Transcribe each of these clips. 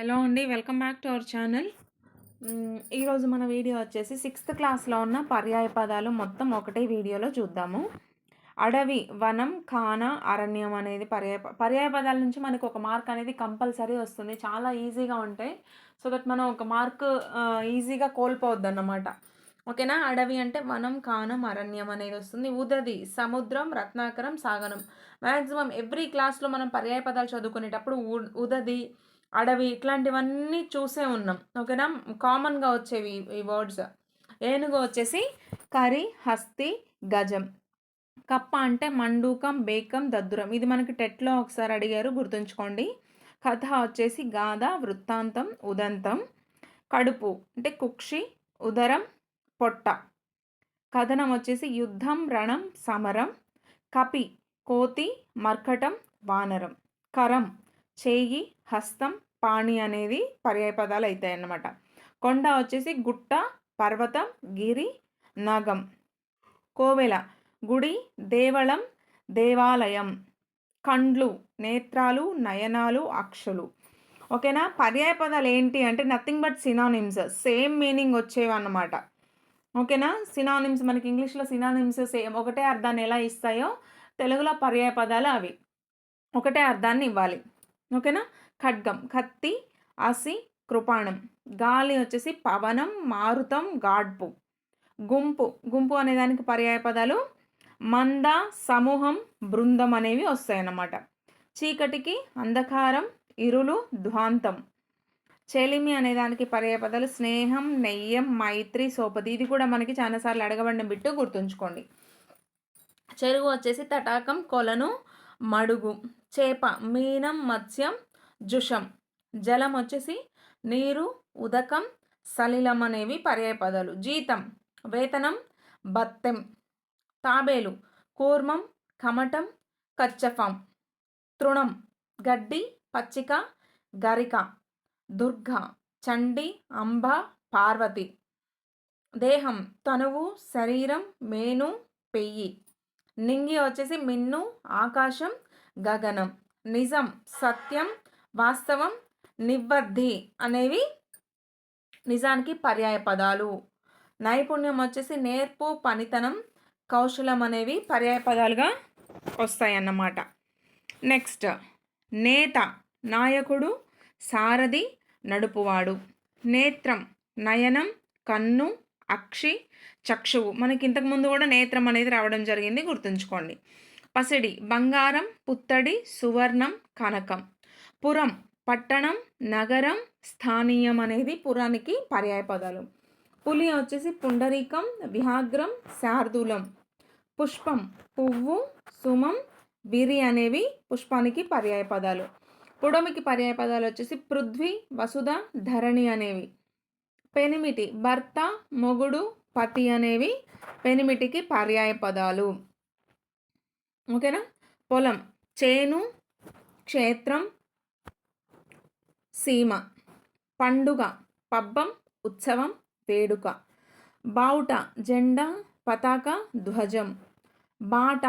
Hello అండి welcome back to our channel. ఈరోజు మన వీడియో వచ్చేసి సిక్స్త్ క్లాస్లో ఉన్న పర్యాయ పదాలు మొత్తం ఒకటే వీడియోలో చూద్దాము. అడవి వనం కాన అరణ్యం అనేది పర్యాయ పర్యాయ పదాల నుంచి మనకు ఒక మార్క్ అనేది కంపల్సరీ వస్తుంది. చాలా ఈజీగా ఉంటాయి. సో దట్ మనం ఒక మార్క్ ఈజీగా కోల్పోవద్దు అన్నమాట ఓకేనా? అడవి అంటే వనం కానం అరణ్యం అనేది వస్తుంది. ఉదది సముద్రం రత్నాకరం సాగరం మ్యాక్సిమం ఎవ్రీ క్లాస్లో మనం పర్యాయ పదాలు చదువుకునేటప్పుడు ఉ- ఉదది అడవి ఇట్లాంటివన్నీ చూసే ఉన్నాం. ఓకేనా? కామన్గా వచ్చేవి ఈ- ఈ వర్డ్స్. ఏనుగు వచ్చేసి కరి హస్తి గజం. కప్ప అంటే మండూకం బేకం దద్దురం. ఇది మనకి టెట్లో ఒకసారి అడిగారు గుర్తుంచుకోండి. కథ వచ్చేసి గాథ వృత్తాంతం ఉదంతం. కడుపు అంటే కుక్షి ఉదరం పొట్ట. కథనం వచ్చేసి యుద్ధం రణం సమరం. కపి కోతి మర్కటం వానరం. కరం చేయి హస్తం పాణి అనేది పర్యాయ పదాలు అవుతాయి అన్నమాట కొండ వచ్చేసి గుట్ట పర్వతం గిరి నగం. కోవెల గుడి దేవళం దేవాలయం. కండ్లు నేత్రాలు నయనాలు అక్షులు. ఓకేనా? పర్యాయ పదాలు ఏంటి అంటే nothing but synonyms. Same meaning వచ్చేవి అన్నమాట ఓకేనా? సినానిమ్స్ మనకి ఇంగ్లీష్లో సినానిమ్స్ సేమ్ ఒకటే అర్థాన్ని ఎలా ఇస్తాయో తెలుగులో పర్యాయ పదాలు అవి. ఒకటే అర్థాన్ని ఇవ్వాలి. ఓకేనా? ఖడ్గం కత్తి అసి కృపాణం. గాలి వచ్చేసి పవనం మారుతం గాడ్పు. గుంపు. గుంపు అనే దానికి పర్యాయ పదాలు. మంద సమూహం బృందం అనేవి వస్తాయన్నమాట. చీకటికి అంధకారం ఇరులు ధ్వాంతం. చెలిమి అనేదానికి పర్యాయ పదాలు స్నేహం నెయ్యం మైత్రి సోపతి. ఇది కూడా మనకి చాలాసార్లు అడగబడిన బిట్టు గుర్తుంచుకోండి. చెరువు వచ్చేసి తటాకం కొలను మడుగు. చేప మీనం మత్స్యం జుషం. జలం వచ్చేసి నీరు ఉదకం సలిలం అనేవి పర్యాయపదాలు జీతం వేతనం బత్తెం. తాబేలు కూర్మం కమటం కచ్చఫం. తృణం గడ్డి పచ్చిక గరిక. దుర్గ చండి అంబ పార్వతి. దేహం తనువు శరీరం మేను పెయ్యి. నింగి వచ్చేసి మిన్ను ఆకాశం గగనం నిజం సత్యం వాస్తవం నిబద్ధి అనేవి నిజానికి పర్యాయ పదాలు. నైపుణ్యం వచ్చేసి నేర్పు పనితనం కౌశలం అనేవి పర్యాయ పదాలుగా వస్తాయన్నమాట. నెక్స్ట్ నేత నాయకుడు సారథి నడుపువాడు. నేత్రం నయనం కన్ను అక్షి చక్షువు. మనకి ఇంతకుముందు కూడా నేత్రం అనేది రావడం జరిగింది గుర్తుంచుకోండి. పసిడి బంగారం పుత్తడి సువర్ణం కనకం. పురం పట్టణం నగరం స్థానీయం అనేది పురానికి పర్యాయ పదాలు. పులి వచ్చేసి పుండరీకం విహాగ్రం శార్దూలం. పుష్పం పువ్వు సుమం విరి అనేవి పుష్పానికి పర్యాయ పదాలు. పుడమికి పర్యాయ పదాలు వచ్చేసి పృథ్వీ వసుధ ధరణి అనేవి. పెనిమిటి భర్త మొగుడు పతి అనేవి పెనిమిటికి పర్యాయ పదాలు. ఓకేనా? పొలం చేను క్షేత్రం సీమ పండుగ పబ్బం ఉత్సవం వేడుక. బావుట జెండా పతాక ధ్వజం. బాట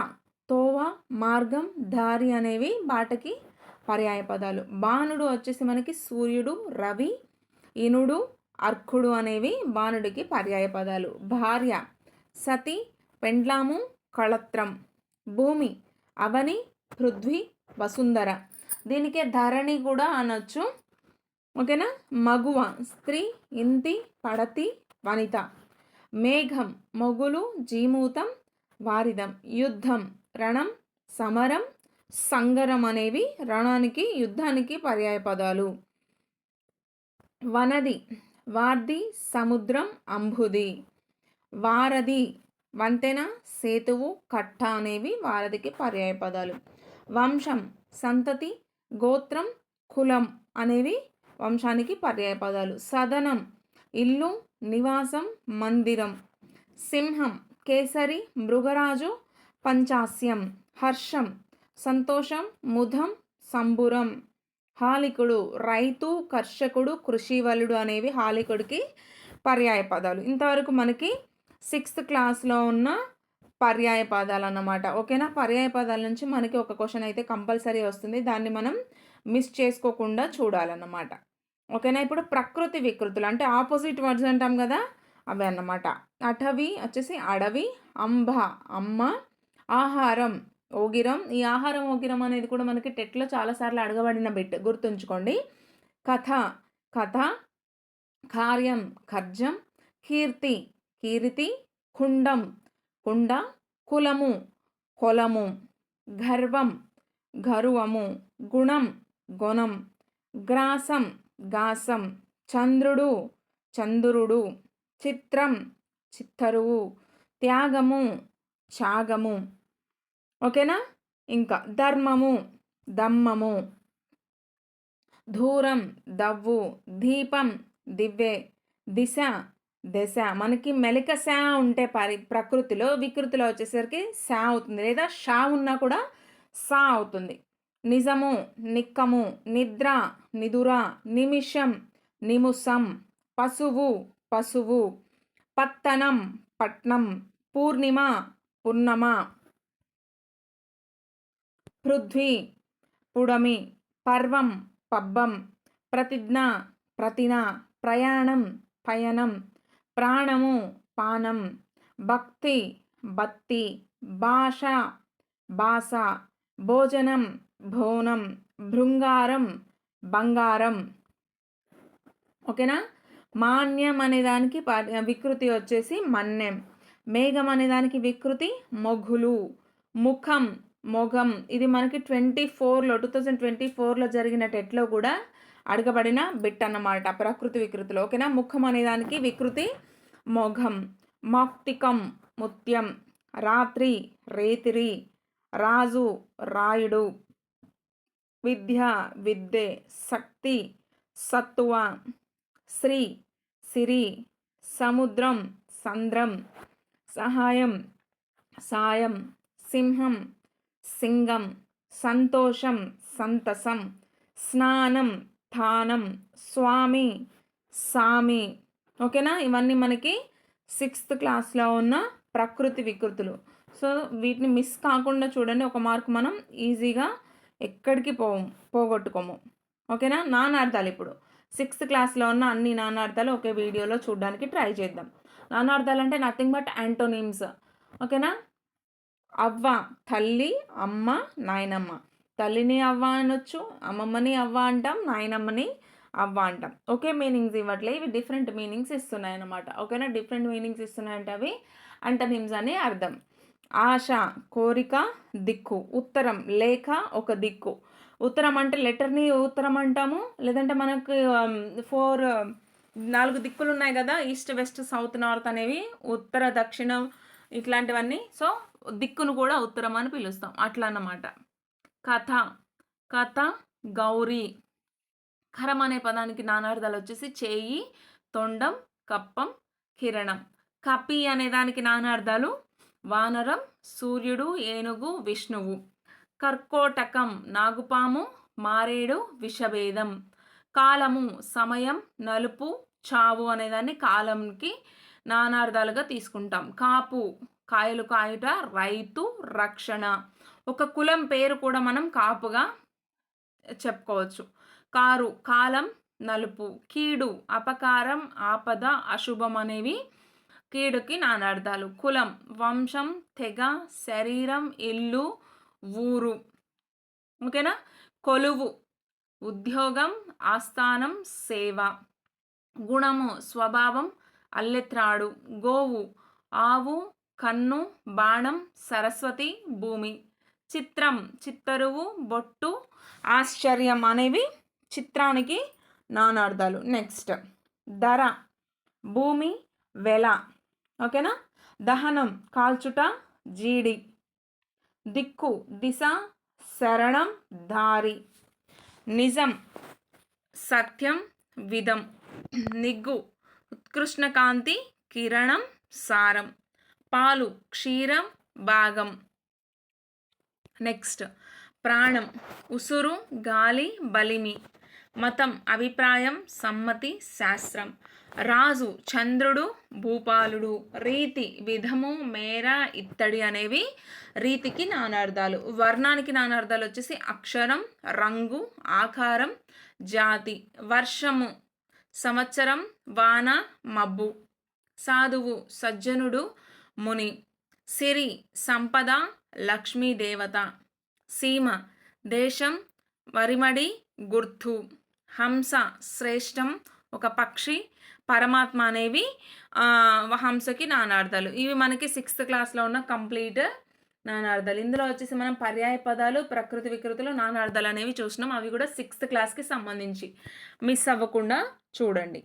తోవ మార్గం దారి అనేవి బాటకి పర్యాయ పదాలు. బాణుడు వచ్చేసి మనకి సూర్యుడు రవి ఇనుడు అర్కుడు అనేవి బాణుడికి పర్యాయ పదాలు. భార్య సతి పెండ్లాము కళత్రం. భూమి అవని పృథ్వీ వసుంధర. దీనికే ధరణి కూడా అనొచ్చు. ఓకేనా? మగువ స్త్రీ ఇంతి పడతి వనిత. మేఘం మొగులు జీమూతం వారిదం. యుద్ధం రణం సమరం సంగరం అనేవి రణానికి యుద్ధానికి పర్యాయ పదాలు. వనది వార్ది సముద్రం అంబుది. వారధి వంతెన సేతువు కట్ట అనేవి వారధికి పర్యాయ పదాలు. వంశం సంతతి గోత్రం కులం అనేవి వంశానికి పర్యాయ పదాలు. సదనం ఇల్లు నివాసం మందిరం. సింహం కేసరి మృగరాజు పంచాస్యం. హర్షం సంతోషం ముధం సంబురం. హాలికుడు రైతు కర్షకుడు కృషివలుడు అనేవి హాలికుడికి పర్యాయ పదాలు. ఇంతవరకు మనకి సిక్స్త్ క్లాస్లో ఉన్న పర్యాయ పదాలు అన్నమాట ఓకేనా? పర్యాయ పదాల నుంచి మనకి ఒక క్వశ్చన్ అయితే కంపల్సరీ వస్తుంది. దాన్ని మనం మిస్ చేసుకోకుండా చూడాలన్నమాట. ఓకేనా? ఇప్పుడు ప్రకృతి వికృతులు అంటే ఆపోజిట్ వర్డ్స్ అంటాం కదా? అవి అన్నమాట. అటవి వచ్చేసి అడవి అంబ అమ్మ ఆహారం ఓగిరం. ఈ ఆహారం ఓగిరం అనేది కూడా మనకి టెట్లో చాలాసార్లు అడగబడిన బిట్. గుర్తుంచుకోండి. కథ కథ కార్యం ఖర్జం కీర్తి కీర్తి కుండం కుండ కులము. కొలము. గర్వం. గరువము. గుణం. గుణం గ్రాసం. గాసం. చంద్రుడు. చంద్రుడు. చిత్రం. చిత్తరువు. త్యాగము. త్యాగము. ఓకేనా? ఇంకా ధర్మము. దమ్మము దూరం దవ్వు. దీపం. దివ్వే దిశ. దశ. మనకి మెలిక శా ఉంటే పరి ప్రకృతిలో వికృతిలో వచ్చేసరికి శా అవుతుంది. లేదా షా ఉన్నా కూడా సా అవుతుంది. నిజము నిక్కము నిద్ర నిదుర నిమిషం నిముసం పశువు పశువు పత్తనం పట్నం పూర్ణిమ పున్నమ పృథ్వీ పుడమి పర్వం పబ్బం ప్రతిజ్ఞ ప్రతిన ప్రయాణం పయనం ప్రాణము పానం భక్తి బత్తి భాష భాష భోజనం భోనం భృంగారం బంగారం. ఓకేనా? మాన్యం అనే దానికి వికృతి వచ్చేసి మన్యం. మేఘం అనే దానికి వికృతి మొఘులు. ముఖం మొఘం. ఇది మనకి ట్వంటీ ఫోర్లో టూ థౌజండ్ ట్వంటీ ఫోర్లో జరిగిన టెట్లో కూడా అడగబడిన బిట్ అన్నమాట ప్రకృతి వికృతిలో. ఓకేనా? ముఖం అనేదానికి వికృతి మొఘం మౌక్తికం ముత్యం రాత్రి రేతిరి రాజు రాయుడు విద్య విద్యే శక్తి సత్తువ శ్రీ సిరి సముద్రం సంద్రం సహాయం సాయం సింహం సింగం సంతోషం సంతసం స్నానం స్థానం స్వామి సామి. ఓకేనా? ఇవన్నీ మనకి సిక్స్త్ క్లాస్లో ఉన్న ప్రకృతి వికృతులు. సో వీటిని మిస్ కాకుండా చూడండి. ఒక మార్క్ మనం ఈజీగా ఎక్కడికి పో పోగొట్టుకోము. ఓకేనా? నానార్థాలు ఇప్పుడు. సిక్స్త్ క్లాస్లో ఉన్న అన్ని నానార్థాలు ఒకే వీడియోలో చూడడానికి ట్రై చేద్దాం. నానార్థాలు అంటే నథింగ్ బట్ యాంటోనిమ్స్. ఓకేనా? అవ్వ తల్లి అమ్మ నాయనమ్మ. తల్లిని అవ్వ అనొచ్చు అమ్మమ్మని అవ్వ అంటాం నాయనమ్మని అవ్వ అంటాం. ఒకే మీనింగ్స్ ఇవ్వట్లే ఇవి డిఫరెంట్ మీనింగ్స్ ఇస్తున్నాయి అన్నమాట ఓకేనా? డిఫరెంట్ మీనింగ్స్ ఇస్తున్నాయంటే అవి అంటనిమ్స్ అని అర్థం. ఆశ కోరిక దిక్కు. ఉత్తరం లేఖ ఒక దిక్కు. ఉత్తరం అంటే లెటర్ని ఉత్తరం అంటాము. లేదంటే మనకు um, ఫోర్ um, నాలుగు దిక్కులు ఉన్నాయి కదా ఈస్ట్ వెస్ట్ సౌత్ నార్త్ అనేవి ఉత్తర దక్షిణం ఇట్లాంటివన్నీ. సో దిక్కును కూడా ఉత్తరం అని పిలుస్తాం. అట్లా అన్నమాట కథ కథ గౌరీ. కరం అనే పదానికి నానార్థాలు వచ్చేసి చేయి తొండం కప్పం కిరణం. కపి అనే దానికి నానార్థాలు వానరం సూర్యుడు ఏనుగు విష్ణువు. కర్కోటకం నాగుపాము మారేడు విషభేదం. కాలము సమయం నలుపు చావు అనేదాన్ని కాలంకి నానార్థాలుగా తీసుకుంటాం. కాపు కాయలు కాయుట రైతు రక్షణ. ఒక కులం పేరు కూడా మనం కాపుగా చెప్పుకోవచ్చు. కారు కాలం నలుపు కీడు అపకారం ఆపద అశుభం అనేవి కీడుకి నానార్థాలు. కులం వంశం తెగ శరీరం ఇల్లు ఊరు. ఓకేనా? కొలువు ఉద్యోగం ఆస్థానం సేవ. గుణము స్వభావం అల్లెత్రాడు. గోవు ఆవు కన్ను బాణం సరస్వతి భూమి. చిత్రం చిత్తరువు బొట్టు ఆశ్చర్యం అనేవి చిత్రానికి నానార్థాలు. నెక్స్ట్ ధర భూమి వెల. ఓకేనా? దహనం కాల్చుట జీడి. దిక్కు దిశ శరణం దారి. నిజం సత్యం విధం. నిగ్గు ఉత్కృష్ణకాంతి కిరణం సారం. పాలు క్షీరం భాగం. నెక్స్ట్ ప్రాణం. ఉసురు గాలి బలిమి. మతం. అభిప్రాయం. సమ్మతి. శాస్త్రం. రాజు. చంద్రుడు భూపాలుడు. రీతి. విధము. మేర ఇత్తడి అనేవి రీతికి నానార్థాలు. వర్ణానికి నానార్థాలు వచ్చేసి అక్షరం రంగు ఆకారం జాతి. వర్షము. సంవత్సరం. వాన మబ్బు. సాధువు. సజ్జనుడు ముని. సిరి. సంపద లక్ష్మీదేవత సీమ. దేశం వరిమడి గుర్తు. హంస శ్రేష్టం ఒక పక్షి. పరమాత్మ అనేవి హంసకి నానార్థాలు ఇవి మనకి సిక్స్త్ క్లాస్లో ఉన్న కంప్లీట్ నానార్థాలు ఇందులో వచ్చేసి మనం పర్యాయ పదాలు ప్రకృతి వికృతులు నానార్థాలు అనేవి చూసినాం. అవి కూడా సిక్స్త్ క్లాస్కి సంబంధించి. మిస్ అవ్వకుండా చూడండి.